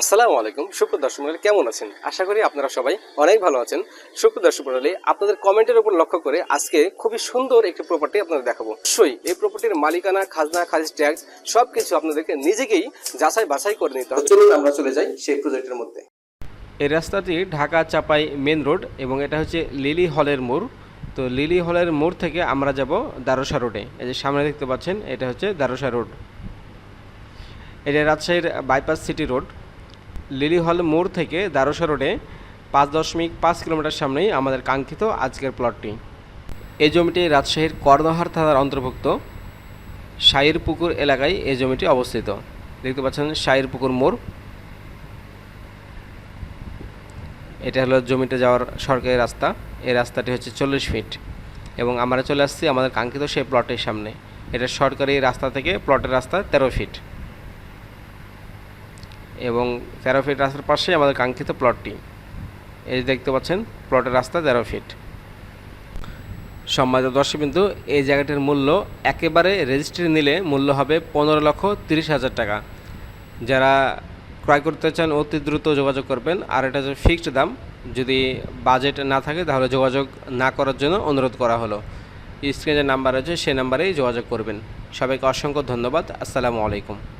আসসালামু আলাইকুম। সুপ্র দর্শক মণ্ডলী কেমন আছেন? আশা করি আপনারা সবাই অনেক ভালো আছেন। সুপ্র দর্শক মণ্ডলী আপনাদের কমেন্টের উপর লক্ষ্য করে আজকে খুবই সুন্দর একটি প্রপার্টি আপনাদের দেখাবো। অবশ্যই এই প্রপার্টির মালিকানা খাজনা খারিজ ট্যাক্স সব কিছু আপনাদেরকে নিজেকেই যাচাই বাছাই করে নিতে হবে। চলুন আমরা চলে যাই সেই প্রজেক্টের মধ্যে। এই রাস্তাটি ঢাকা চাপাই মেন রোড এবং এটা হচ্ছে লিলি হলের মোড়। তো লিলি হলের মোড় থেকে আমরা যাব দারোসা রোডে এই যে সামনে দেখতে পাচ্ছেন এটা হচ্ছে দারোসা রোড এটা রাজশাহীর বাইপাস সিটি রোড লিলি হল মোড় থেকে দারোসা রোডে পাঁচ দশমিক পাঁচ কিলোমিটার সামনেই আমাদের কাঙ্ক্ষিত আজকের প্লটটি এই জমিটি রাজশাহীর কর্ণহার থানার অন্তর্ভুক্ত। শাইর পুকুর এলাকায় এই জমিটি অবস্থিত। দেখতে পাচ্ছেন শাইর পুকুর মোড়। এটা হলো জমিতে যাওয়ার সরকারি রাস্তা। এই রাস্তাটি হচ্ছে চল্লিশ ফিট। এবং আমরা চলে আসছি আমাদের কাঙ্ক্ষিত সেই প্লটের সামনে। এটা সরকারি রাস্তা থেকে প্লটের রাস্তা তেরো ফিট। এবং তেরো ফিট রাস্তার পাশেই আমাদের কাঙ্ক্ষিত প্লটটি এই দেখতে পাচ্ছেন প্লটের রাস্তা তেরো ফিট সম্মানিত দর্শক বিন্দু এই জায়গাটির মূল্য একেবারে রেজিস্ট্রি নিলে মূল্য হবে পনেরো লক্ষ তিরিশ হাজার টাকা। যারা ক্রয় করতে চান, অতি দ্রুত যোগাযোগ করবেন। আর এটা হচ্ছে ফিক্সড দাম। যদি বাজেট না থাকে, তাহলে যোগাযোগ না করার জন্য অনুরোধ করা হলো। স্ক্রিনে যে নাম্বার আছে, সেই নাম্বারেই যোগাযোগ করবেন। সবাইকে অসংখ্য ধন্যবাদ। আসসালামু আলাইকুম।